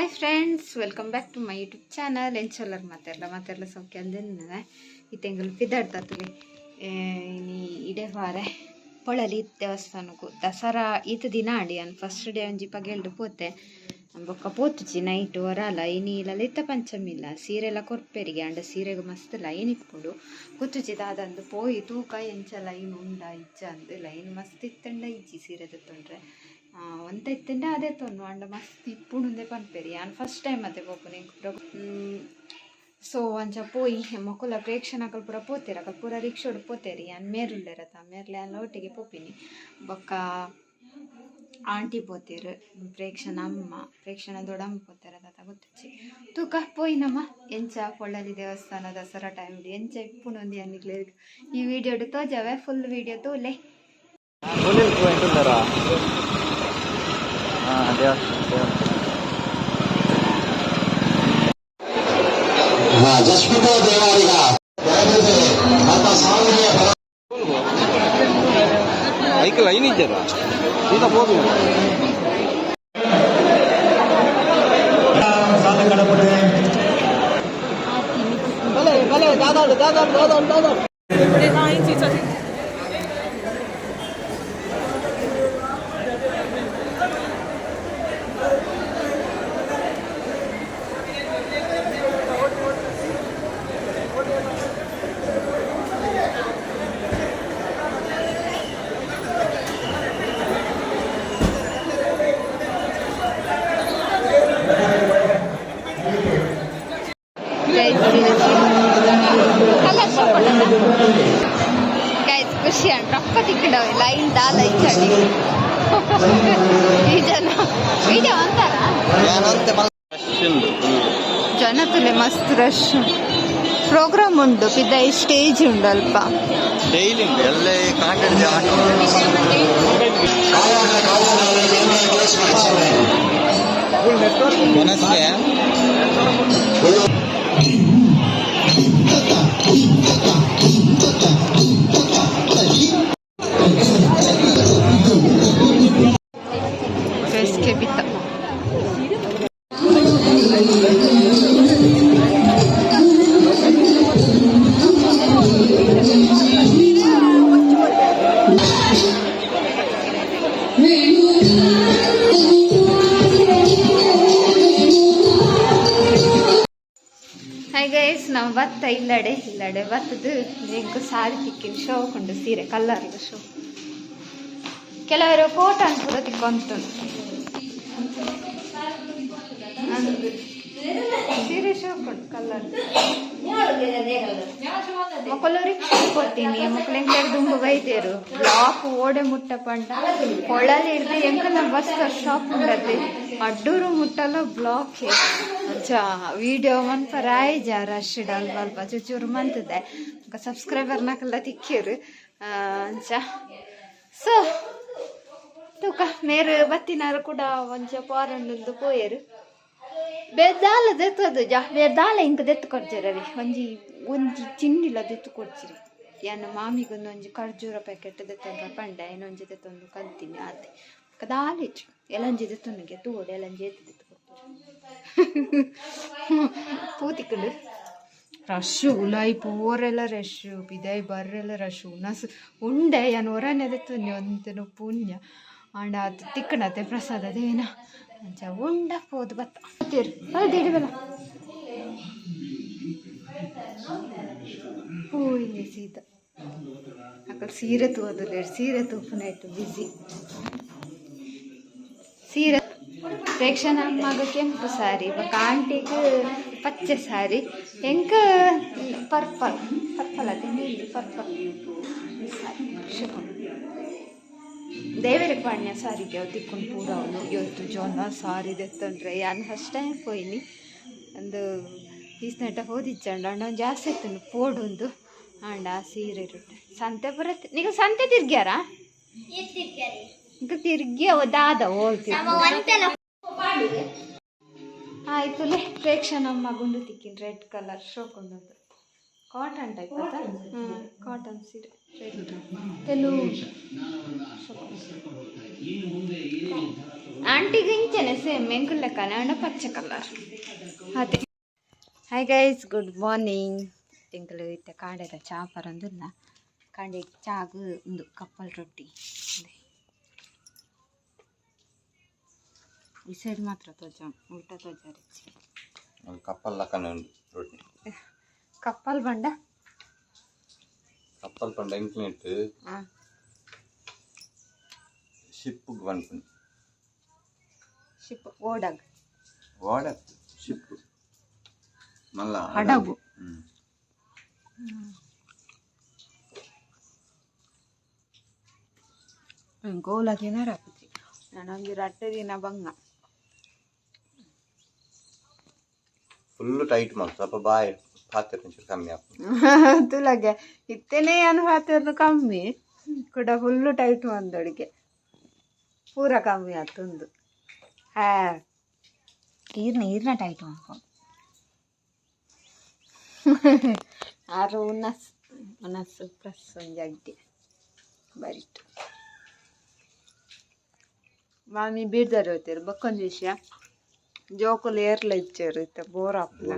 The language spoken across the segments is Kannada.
Hi friends welcome back to my YouTube channel ಎಂಚಲ್ಲರ್ ಮಾತಾಡಲ್ಲ ಮಾತಾಡಲ್ಲ ಸೌಖ್ಯ ಅಂದೇನೆ ಈ ತಿಂಗಳು ಪಿದಾಡ್ತತ್ಲಿ ಇನಿ ಇಡೆ ವಾರೆ ಪೊಳಲಿ ದೇವಸ್ಥಾನಕ್ಕೂ ದಸರಾ ಈತ ದಿನ ಆಡಿ ಅನ್ ಫಸ್ಟ್ ಡೇ ಒಂಜಿ ಪಗೆಲ್ಡು ಪೋತೆ. ಬೊಕ್ಕ ಪೋತುಜಿ ನೈಟ್ ವರಲ್ಲ ಇನಿ ಲಲಿತ ಪಂಚಮಿ ಇಲ್ಲ. ಸೀರೆಲ ಕೊರ್ಪೇರಿಗೆ ಅಂಡ ಸೀರೆಗೆ ಮಸ್ತ್ ಲೈನ್ ಇಪ್ಪುಡು ಕುತ್ತುಜಿ ದಾದಂದು ಪೋಯಿ ತೂಕ ಎಂಚ ಲೈನ್ ಉಂಡ ಇಜ್ಜ ಅಂದು. ಲೈನ್ ಮಸ್ತ್ ಇತ್ತಂಡ ಇಜ್ಜಿ ಸೀರೆ ತೊಂಡ್ರೆ ಒಂತ ಇತ್ತಂಡ ಅದೇ ತೊಂದು ಅಂಡ ಮಸ್ತ್ ಇಪ್ಪುಡುಂದೆ ಪನ್ಪೆರಿ. ಆನ್ ಫಸ್ಟ್ ಟೈಮ್ ಮತ್ತೆ ಪೋಪುನೆ ಸೊ ಅಂಚ ಪೋಯಿ ಮಕ್ಕಳ ಪ್ರೇಕ್ಷಣಕಲ್ ಪೂರ ಪೋತೆರ ಪೂರ ರಿಕ್ಷೋಡು ಪೋತೇರಿ. ಅನ್ ಮೇರುಲ್ಲೆರತ ಮೇರ್ಲೆ ಅಲ್ಲ ಒಟ್ಟಿಗೆ ಪೋಪಿನಿ. ಬೊಕ್ಕ ಆಂಟಿ ಪೋತೇರು, ಪ್ರೇಕ್ಷಣ ಅಮ್ಮ, ಪ್ರೇಕ್ಷಣ ದೊಡ್ಡಮ್ಮ ಪೋತೇರ ತಾತ ಗೊತ್ತಿಚ್ಚಿ. ತೂಕ ಪೋಯಿನಮ್ಮ ಎಂಚ ಪೊಳ್ಳಲಿ ದೇವಸ್ಥಾನ ದಸರಾ ಟೈಮ್ ಎಂಚ ಇಪ್ಪುನೊಂದಿ ಅನ್ನಿಗ್ಲೆ ಈ ವಿಡಿಯೋ ತೋಜವೆ ಫುಲ್ ವಿಡಿಯೋ ತೋಲೆ. ಮುಳ್ಳಿಲ್ ಪೂ ಎಂಟುಂದರ ಹಾಂ ದೇವಸ್ಥಾನ ದೇವಸ್ಥಾನ ಜಸ್ಮಿತ ದೇವಾಲಯ ಮತ ಸಾವಿರ ಐಕ್ ಲೈನ್ ಇದ್ದಾರ ಈಗ ಹೋದು ಗೈಸ್ ಖುಷಿ ಅಂಡ್ ರೊಕ್ಕ ತಿಕ್ಕಿಡವೆ ಲೈನ್ ದಾ ಇಚ್ಚಡಿ ಈ ಜನ. ವಿಡಿಯೋ ಅಂತಾರ? ಜನ ಮಸ್ತ್ ರಶ್ ಪ್ರೋಗ್ರಾಮ್ ಉಂಡು ಈ ಸ್ಟೇಜ್ ಉಂಡು ಅಲ್ಪ. ಡೈಲಿ ಉಂಟು. Hallelujah. ಭತ್ತ ಇಲ್ಲಡೆ ಇಲ್ಲಡೆ ಬತ್ತದು ಹೆಂಗು ಸಾರಿ ತಿಕ್ಕಿನ ಶೋ ಕೊಂಡು ಸೀರೆ ಕಲ್ಲರ್ ಶೋ ಕೆಲವರು ಕೋಟ ಕೂಡ ತಿಕ್ಕೊಂತು ಸೀರೆ ಶೋ ಕೊಂಡು ಕಲ್ಲರ್ ರಿಕ್ಷಾ ಕೊಡ್ತೀನಿ. ಮಕ್ಕಳು ಹೆಂಗೆ ದುಂಬು ಬೈತೇರು ಬ್ಲಾಕ್ ಓಡೆ ಮುಟ್ಟ ಪಂಡ. ಕೊಳಲಿ ಹೆಂಗ ಹೆಂಗಲ್ಲ ಬಸ್ ಶಾಪ್ ಉಂಡತ್ತೆ ಅಡ್ಡೂರು ಮುಟ್ಟಲ್ಲ ಬ್ಲಾಕ್ ಅಚ್ಚಾ ವಿಡಿಯೋ ಮನ್ಪ ರಾಯ್ ಜಾ ರಶ್ ಇಡಲ್ ಚುಚೂರು ಚೂಚೂರು ಮಂತದೆ. ಸಬ್ಸ್ಕ್ರೈಬರ್ ನಾಕಲ್ಲ ತಿಕ್ಕಿರು. ಅಂಚ ಸೊ ತೂಕ, ಮೇರು, ಬತ್ತಿನಾರು ಕೂಡ ಒಂಚ ಪಾರಂಡು ಪೋಯರು. ಬೇದಾಲ ದೆತ್ತದು ಜಾ ಬೇದಾಲ ಇಂಕ ದೆತ್ತು ಕೊಡ್ಜರವಿ ಒಂಜಿ ಒಂಜಿ ಚಿನ್ನಿಲ ದೆತ್ತು ಕೊಡ್ತೀರಿ ಯಾನ ಮಾಮಿಗೊಂದು ಒಂಜಿ ಖರ್ಜೂರ ಪ್ಯಾಕೆಟ್ ದೆತ್ತೊಂದು ಪಂಡ ಇನ್ನೊಂಜಿ ದೆತ್ತೊಂದು ಕಲ್ತೀನಿ ಆತೆ ಕದಾಲಿಟ್ಟು ಎಲಂಜಿ ದೆತ್ತೊಂದಿಗೆ ತೂಡು ಎಲಂಜಿ ಎತ್ತು ದೆತ್ತು ಪೂತಿಕೊಂಡು ರಶ್ಶು ಉಲಾಯಿ ಪೋರೆಲ್ಲ ರಶ್ಶು ಬಿದೈ ಬರ್ರೆಲ್ಲ ರಶ್ಶು ಉನಸು ಉಂಡೆ ಯಾನು ಹೊರನೆ ದೆತ್ತೊಂದು ಒಂದು ಪುಣ್ಯ. ಆಂಡ ಅದು ತಿಕ್ಕಣತೆ ಪ್ರಸಾದ ದೇನ ಉಂಡಾಕ್ಬೋದು ಗೊತ್ತು ಹೌದು ಹಿಡಿಬಲ್ಲ ಹೂ ಇಲ್ಲಿ ಸೀತ. ಅಕ್ಕ ಸೀರೆ ತೂದು ಸೀರೆ ತೂಪನ ಇತ್ತು ಬಿಸಿ ಸೀರೆ. ಪ್ರೇಕ್ಷಣ ಮಗ ಕೆಂಪು ಸಾರಿ ಬಕ್ಕ ಆಂಟಿಗೆ ಪಚ್ಚೆ ಸಾರಿ ಹೆಂಗ? ಪರ್ಪಲ್. ಪರ್ಪಲ್ ಅದೇ ಪರ್ಪಲ್. ಸಾರಿ ದೇವರಿಗೆ ಪಣ್ಯ ಸಾರಿಗೆ ಅವತ್ತಿಕ್ಕೊಂಡು ಪೂರ ಅವನು. ಇವತ್ತು ಜೋನ ಸಾರಿ ತಂದ್ರೆ ಯಾನು ಫಸ್ಟ್ ಟೈಮ್ ಪೋಯಿನಿ. ಒಂದು ಈಸ್ ನಟ ಓದಿಚ್ಚಂಡು ಅಣ್ಣ ಜಾಸ್ತಿ ಇತ್ತು ಪೋಡೊಂದು. ಅಂಡ ಸೀರೆ ಸಂತೆ ಬರತ್ತೆ. ನೀವು ಸಂತೆ ತಿರ್ಗ್ಯಾರ? ಈಗ ತಿರ್ಗಿ ಅವದಾದ ಆಯ್ತು ಲೇ ಪ್ರೇಕ್ಷ ನಮ್ಮ ಗುಂಡು ತಿಕ್ಕಿನ ರೆಡ್ ಕಲರ್ ಶೋಕೊಂಡದ್ದು ಕಾಟನ್ ಟೈಪ್ ಆಯ್ತಾ ಕಾಟನ್ ಸೀರೆ. ఆంటీకి ఇంచనే సేమ్ మెంకుల లెక్కనే ఉండ పచ్చ కలర్ అదే ಹಾಯ್ ಗೈಸ್ ಗುಡ್ ಮಾರ್ನಿಂಗ್ ತಿಂಗಳು ಇತ್ತೆ ಕಾಂಡೆದ ಚಾ ಪರಂದಿಲ್ಲ ಕಾಂಡೆ ಚಾಗ್ ಒಂದು ಕಪ್ಪಲ್ ರೊಟ್ಟಿ ಇದೆ. ಈ ಸೈಡ್ ಮಾತ್ರ ತೋಜ ಉಲ್ಟಾ ತೋಜ ರಿಚ್ ಕಪ್ಪಲ್ ಲಕ್ಕನೆ ಉಂಡು ರೊಟ್ಟಿ ಕಪ್ಪಲ್ ಬಂಡ ಕಪ್ಪಲ್ ಪಂಡ ಎಂಕ್ಲೆಟ್ ಹಾಂ ಶಿಪ್ಪುಗ್ ಬಂದ್ಪುಂಡು ಶಿಪ್ ಓಡಗ್ ವಾಡ ಶಿಪ್ಪು ಮಲ್ಲ ಹಡಗು. ಹ್ಮ್ ಗೋಲ ದಿನ ರಾಪುಜಿ ನನಗೆ ರಟ್ಟೆ ದಿನ ಬಂಗ ಫುಲ್ ಟೈಟ್ ಮಾಡಿ ಸ್ವಲ್ಪ ಬಾಯ್ ಪಾತ್ರೆ ಒಂಚೂರು ಕಮ್ಮಿ ಆಗ್ತದೆ ತುಲಗೆ ಇತ್ತೇನೆ ಅನುಭಾತಿರ್ನು ಕಮ್ಮಿ ಕೂಡ ಫುಲ್ಲು ಟೈಟ್ ಒಂದೊಡಿಗೆ ಪೂರ ಕಮ್ಮಿ ಆತುಂದು ಹಾ ಈರ್ನ ಈರ್ನ ಟೈಟ್ ಮಾಡ್ಕೊಂಡು ಆರು ಉನ್ನಸ್ ಉನ್ನಸ್ ಪ್ಲಸ್ ಒಂದು ಅಡ್ಡಿ ಬರಿಟ್ಟು ಮಾಮಿ ಬೀಡ್ದಾರ ಹೋಗ್ತೀರು ಬಕ್ಕೊಂದು ವಿಷಯ ಜೋಕುಲು ಏರ್ಲ ಇಚ್ಚೇರು ಇತ್ತ ಬೋರ್ ಹಾಕ್ಲ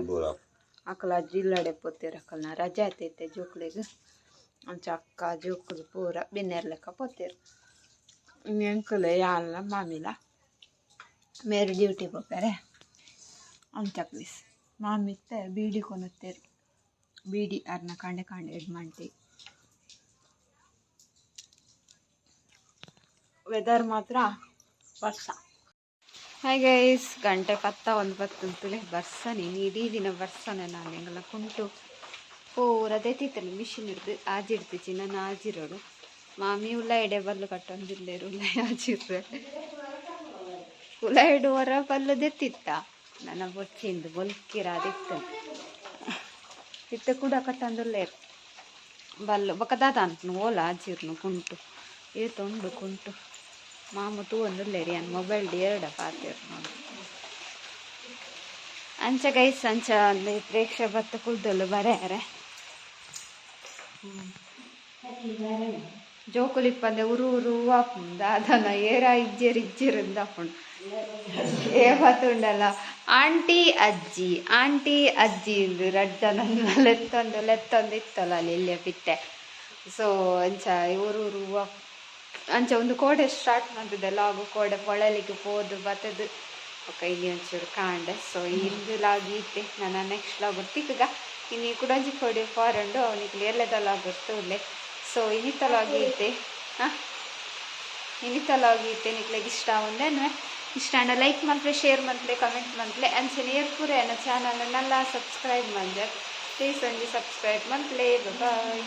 ಬೋರ ಜಿಲ್ಲಾಡೆ ಪೋತೀರ ಅಕ್ಕಲ್ನ ರಜೆ ಆತೈತೆ ಜೋಕ್ಲಿಗೆ ಅಂಚ ಅಕ್ಕ ಜೋಕುಲು ಪೂರ ಬೆನ್ನೇರ್ ಲೆಕ್ಕ ಪೋತೀರು ಎಂಕುಲು ಯಾಲ್ಲ ಮಾಮಿಲ ಮೇರೆ ಡ್ಯೂಟಿ ಹೋಗ್ತಾರೆ. ಮಾಮಿ ಮಾಮಿತ್ತೆ ಬೀಡಿ ಕೊನುತ್ತೇರು. ಬೀಡಿ ಅರ್ನ ಕಂಡೆ ಕಾಂಡೆ ಎಡ್ ಮಾಡ್ತಿ. ವೆದರ್ ಮಾತ್ರ ವರ್ಷ. ಹಾಯ್ ಗೈಸ್ ಗಂಟೆ ಪತ್ತ ಒಂದು ಬತ್ತುಂತುಲೆ ಬರ್ಸನೆ. ಇಡೀ ದಿನ ಬರ್ಸನೆ ನಾನು ಹೆಂಗಲ್ಲ ಕುಂಟು ಪೂರ ದೆತ್ತಿತ್ತಲ್ಲ ಮಿಷಿನ್ ಇರ್ದು ಆಜಿಡ್ತಿಚ್ಚಿ ನಾನು ಆಜಿರೋಡು ಮಾಮಿ ಉಲ್ಲ ಎಡೆ ಬಲ್ಲು ಕಟ್ಟೊಂದಿಲ್ಲೇರು ಉಲ್ಲ ಆಜಿರ್ರೆ ಉಲ ಇಡುವರ ಬಲ್ಲು ದೆತ್ತಿತ್ತ. ನನ್ನ ಬೊಚ್ಚಿಂದು ಬೊಲ್ಕಿರ ಅದಿತ್ತು ಇತ್ತ ಕೂಡ ಕಟ್ಟೊಂದಿಲ್ಲೇರು ಬಲ್ಲು, ಬಕದಾದ ಅಂತ ಓಲ ಆಜಿರ್ನು ಕುಂಟು ಏ ತೊಂಡು ಕುಂಟು ಒಂದುಲ್ಲೇರಿ ಅನ್ ಮೊಬೈಲ್ ಡಿಯರ್ ಪಾತಿರ್ ನೋಡಿ ಅಂಚ ಗೈಸ್, ಅಂಚ ಅಲ್ಲಿ ಪ್ರೇಕ್ಷೆ ಬತ್ತ ಕುಲ್ದಲು ಬರೆಯರೆ. ಜೋಕುಲಿಪ್ಪಂದೆ ಉರು ಉರು ಆಪುಂದ ಅದನ್ನ ಏರ, ಇಜ್ಜಿರ್ ಇಜ್ಜಿರಿಂದ ಆಪುಂಡು ಏ ಬತ್ತುಂಡಲ್ಲ ಆಂಟಿ, ಅಜ್ಜಿ. ಆಂಟಿ, ಅಜ್ಜಿ ಇಂದು ನನ್ನ ಲೆತ್ತೊಂದು ಲೆತ್ತೊಂದು ಇತ್ತಲ್ಲ ಅಲ್ಲಿ ಇಲ್ಲೇ ಬಿಟ್ಟೆ. ಸೊ ಅಂಚ ಊರು ಊರು ಆಪ್- ಅಂಚ ಒಂದು ಕೋಡೆ ಸ್ಟಾರ್ಟ್ ಮಂತುದ ಲಾಗು ಕೋಡೆ ಪೊಳಲಿಗೆ ಪೋದು ಬತ್ತದು. ಒಕ್ಕ ಇಲ್ಲಿ ಒಂಚೂರು ಕಾಂಡೆ. ಸೊ ಇಂದು ಲಾಗ್ ಇತ್ತೆ ನನ್ನ ನೆಕ್ಸ್ಟ್ ಲಾಗ್ ಗೊತ್ತಿಕ್ಕಗ ಇನ್ನು ಈ ಕುಡಂಜಿ ಕೋಡೆ ಫಾರಂಡು ಅವನಿಗೆ ಎಲ್ಲದ ಲಾಗ್ ಗೊತ್ತುಲೆ ಸೊ ಇನ್ನಿತ ಲಾಗ್ ಇತ್ತೆ ಹಾಂ? ಇನ್ನಿತ ಲಾಗ್ ಇತ್ತೆ ನಿಕ್ಲೆಗೆ ಇಷ್ಟ ಒಂದೇನು ಇಷ್ಟ ಅಣ್ಣ ಲೈಕ್ ಮಾಡ್ಲೆ ಶೇರ್ ಮಾಡ್ಲೆ ಕಮೆಂಟ್ ಮಾಡ್ಲೆ ಅಂಚೆ ನೀರು ಪೂರ ಚಾನಲ್ ಅನ್ನೆಲ್ಲ ಸಬ್ಸ್ಕ್ರೈಬ್ ಮಾಡಿದೆ ಪ್ಲೀಸ್ ಒಂಜಿ ಸಬ್ಸ್ಕ್ರೈಬ್ ಮಾಡ್ಲೆ ಬಾಯ್